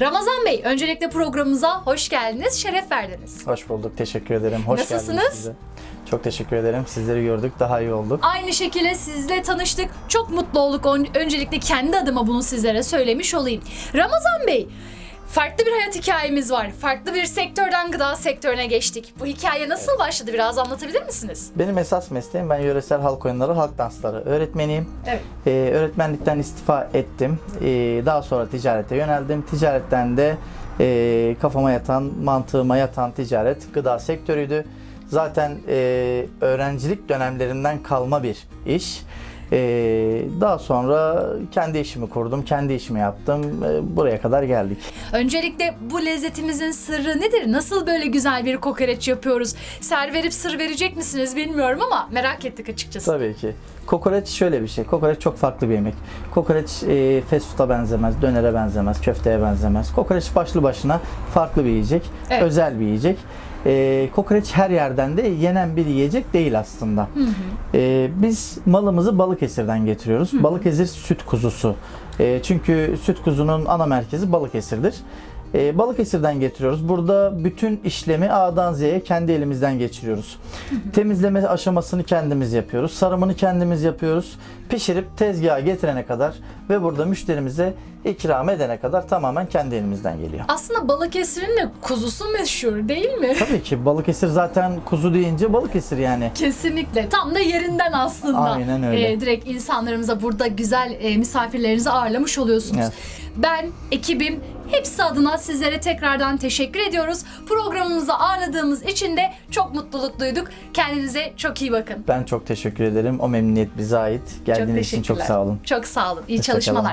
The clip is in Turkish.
Ramazan Bey, öncelikle programımıza hoş geldiniz, şeref verdiniz. Hoş bulduk. Teşekkür ederim. Hoş Nasılsınız? geldiniz size. Çok teşekkür ederim. Sizleri gördük. Daha iyi olduk. Aynı şekilde sizle tanıştık. Çok mutlu olduk. Öncelikle kendi adıma bunu sizlere söylemiş olayım. Ramazan Bey, farklı bir hayat hikayemiz var. Farklı bir sektörden gıda sektörüne geçtik. Bu hikaye nasıl başladı biraz anlatabilir misiniz? Benim esas mesleğim ben yöresel halk oyunları, halk dansları öğretmeniyim. Evet. Ee, öğretmenlikten istifa ettim. Ee, daha sonra ticarete yöneldim. Ticaretten de e, kafama yatan, mantığıma yatan ticaret gıda sektörüydü. Zaten e, öğrencilik dönemlerimden kalma bir iş. Ee, daha sonra kendi işimi kurdum, kendi işimi yaptım. Ee, buraya kadar geldik. Öncelikle bu lezzetimizin sırrı nedir? Nasıl böyle güzel bir kokoreç yapıyoruz? Ser verip sır verecek misiniz bilmiyorum ama merak ettik açıkçası. Tabii ki. Kokoreç şöyle bir şey. Kokoreç çok farklı bir yemek. Kokoreç e, fast food'a benzemez, dönere benzemez, köfteye benzemez. Kokoreç başlı başına farklı bir yiyecek, Evet. özel bir yiyecek. E, kokoreç her yerden de yenen bir yiyecek değil aslında. E, biz malımızı Balıkesir'den getiriyoruz. Balıkesir süt kuzusu. E, çünkü süt kuzunun ana merkezi Balıkesir'dir. E, Balıkesir'den getiriyoruz. Burada bütün işlemi A'dan Z'ye kendi elimizden geçiriyoruz. Temizleme aşamasını kendimiz yapıyoruz. Sarımını kendimiz yapıyoruz. Pişirip tezgaha getirene kadar ve burada müşterimize ikram edene kadar tamamen kendi elimizden geliyor. Aslında Balıkesir'in de kuzusu meşhur değil mi? Tabii ki Balıkesir zaten kuzu deyince Balıkesir yani. Kesinlikle. Tam da yerinden aslında. Aynen öyle. Ee, direkt insanlarımıza burada güzel e, misafirlerinizi ağırlamış oluyorsunuz. Evet. Ben, ekibim hepsi adına sizlere tekrardan teşekkür ediyoruz. Programımıza ağırladığımız için de çok mutluluk duyduk. Kendinize çok iyi bakın. Ben çok teşekkür ederim. O memnuniyet bize ait. Geldiğiniz için çok teşekkürler. sağ olun. Çok sağ olun. İyi Hoşça kalın. çalışmalar.